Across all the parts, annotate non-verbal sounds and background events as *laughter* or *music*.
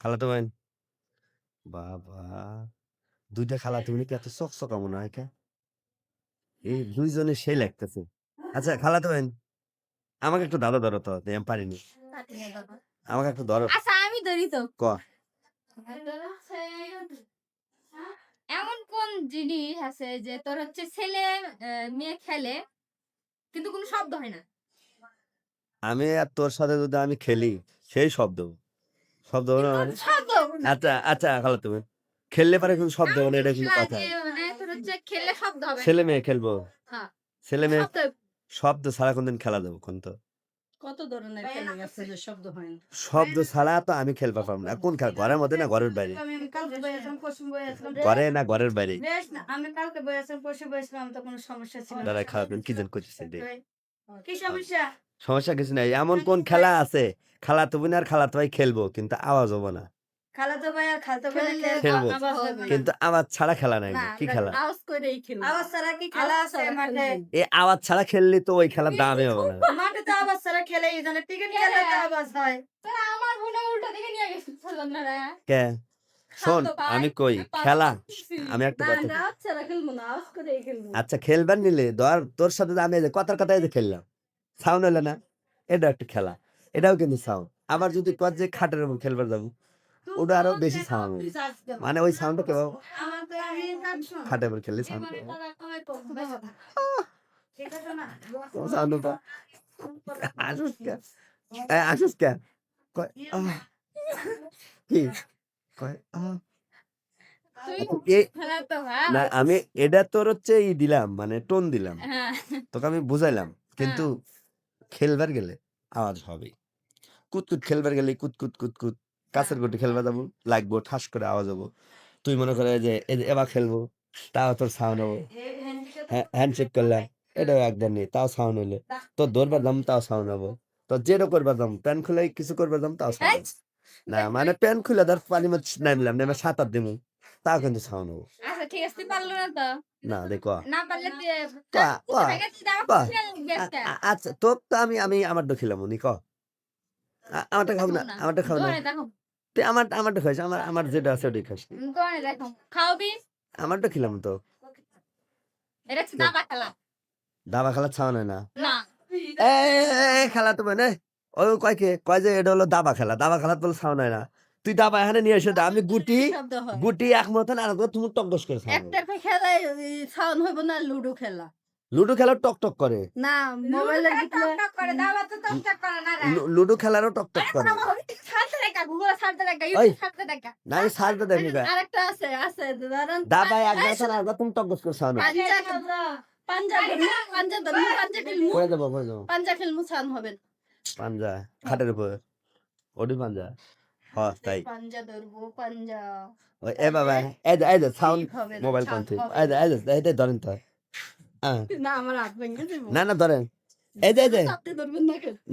খালাতো বাবা দুইটা খালাতো বোন কি এত চকচকা মনে হয় কে? এই দুইজনে সেই লাগতেছে। আচ্ছা খালাতো আমাকে একটু দাদা ধরো তো আমি পারিনি। আমাকে একটু ধরো। আচ্ছা আমি ধরি তো। ক? এমন কোন জিনিস আছে যে তোর হচ্ছে ছেলে মেয়ে খেলে কিন্তু কোনো শব্দ হয় না? আমি আর তোর সাথে যদি আমি খেলি সেই শব্দ। শব্দ হবে না মানে? আচ্ছা আচ্ছা খালাতো তুমি। খেললে পারে কোনো শব্দ হবে না এটা কোনো কথা। মানে খেললে শব্দ হবে। ছেলে মেয়ে খেলব। হ্যাঁ। ছেলে মেয়ে শব্দ। শব্দ ছাড়া কোনদিন খেলা দেবো কোন তো। কত ধরনের খেলা আছে যে শব্দ হয় না। শব্দ ছাড়া তো আমি খেলবা পারব না। কোন খেলা ঘরের মধ্যে না ঘরের বাইরে? ঘরে না ঘরের বাইরে? আমি কালকে বয়েছিলাম পরশু বয়েছিলাম তো কোনো সমস্যা ছিল না। দাঁড়ায় খাওয়াবেন কি যেন করতেছে রে। কি সমস্যা? সমস্যা কিছু নাই। এমন কোন খেলা আছে? খালা তো বোন আর খালা তো ভাই খেলব কিন্তু আওয়াজ হব না। খালাতো ভাই আর খালাতো ভাই খেলব। কিন্তু আওয়াজ ছাড়া খেলা নাই কি খেলা? আওয়াজ করেই খেলব। আওয়াজ ছাড়া কি খেলা আছে মাঠে এই আওয়াজ ছাড়া খেললে তো ওই খেলার দামে হবে না। *laughs* মাঠে তো আওয়াজ ছাড়া খেলে এই জন্য টিকিট খেলে। তো আওয়াজ হয়। তোরা আমার বোনে উল্টা দিকে নিয়ে গেছিস না কে? শোন আমি কই? খেলা? আমি একটা কথা আচ্ছা খেলবার নিলে ধর তোর সাথে আমি যে কথার কথাই যে খেললাম। সাউন্ড হলে না। এটা একটা খেলা। এটাও কিন্তু সাউন্ড আবার যদি কর যে খাটের উপর খেলবার যাব ওটা আরও বেশি সাউন্ড মানে ওই সাউন্ডটা কেউ আমার তো আমি খাটের উপর খেললে সাউন্ড সাউন্ড আসুস কে? এ, আসুস কে? কয় কি আহ। না আমি এটা তোর হচ্ছে ই দিলাম মানে টোন দিলাম। হ্যাঁ। তোকে আমি বুঝাইলাম। কিন্তু খেলবার গেলে আওয়াজ হবে। কুতকুত খেলবার গেলে কুতকুত কুতকুত কাছের গুটি খেলবা যাব লাগবো ঠাস করে আওয়াজ হব। তুই মনে করে যে এবার খেলব তাও তোর সাউন্ড হব। হ্যান্ডশেক করলাম এটাও একবার নেই তাও সাউন্ড হইলে। তোর ধরবার দাম তাও সাউন্ড হব। তো যেটা করবার দাম প্যান খুলে কিছু করবার দাম তাও সাউন্ড না মানে প্যান খুলে ধর পানি মধ্যে নামলাম নেমে সাঁতার দিমু তাও কিন্তু সাউন্ড হব। আচ্ছা ঠিক আছে তুই পারল না তো। না দেখো না পারলে আচ্ছা তোর তো আমি আমি আমার দখিলাম উনি ক? আমারটা খাব না আমারটা খাব না। তুই আমার আমারটা খাইস আমার আমার যেটা আছে ওটাই খাস। খাওয়াবি আমারটা খেলাম তো। দাবা খেলা। দাবা খেলা ছাওয়া না। না। এ খেলা তো মানে ওই কয় কে? কয় যে এটা হলো দাবা খেলা দাবা খেলা তো ছাও নয় না। তুই দাবা এখানে নিয়ে এসে দে, আমি গুটি গুটি এক মতন আর তুমি টকটক করে ছাও একটা খেলায় সাউন্ড হইব না লুডো খেলা। লুডো খেলার টক টক করে। না মোবাইলের ভিতরে টক করে দাবা তো টক টক করে না লুডো খেলারও টক টক করে। টক পাঞ্জা খাটের উপর। ওটি পাঞ্জা। হ তাই। পাঞ্জা ধরবো পাঞ্জা। ওই এ বাবা যে সাউন্ড মোবাইল sound কোনটি হবে। এই যে এই ধরেন তো। হ্যাঁ না আমার হাত ভেঙে যাব না না ধরেন। এই যে যে।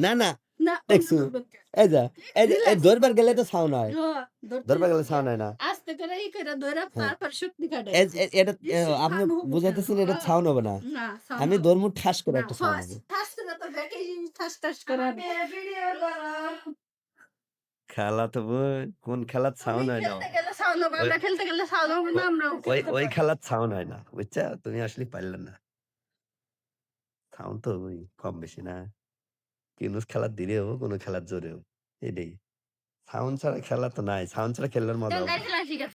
না না না না। দেখছ? ধরবেন কেন? এই যে এই ধরবার গেলে তো সাউন্ড হয়। হ্যাঁ, ধরবার গেলে সাউন্ড হয় না। আস্তে করে এই করে ধরে তারপর শক্তি কাটে এটা আপনি বুঝাইতেছেন এটা সাউন্ড হবে না। না আমি হবে ধর্ম ঠাস করে একটা সাউন্ড হবে। ফার্স্ট করে তো ব্যাকে ঠাস ঠাস করে। খেলা তো কোন খেলার সাউন্ড হয় না। খেলতে গেলে হবে, আমরা হবে না, আমরাও ওই খেলার সাউন্ড হয় না বুঝছ? তুমি আসলে পারলে না। সাউন্ড তো, ওই কম বেশি না। কিন্তু খেলার দিলেও, কোনো খেলার জোরেও, এটাই। সাউন্ড ছাড়া খেলা তো নাই, সাউন্ড ছাড়া খেলার মজা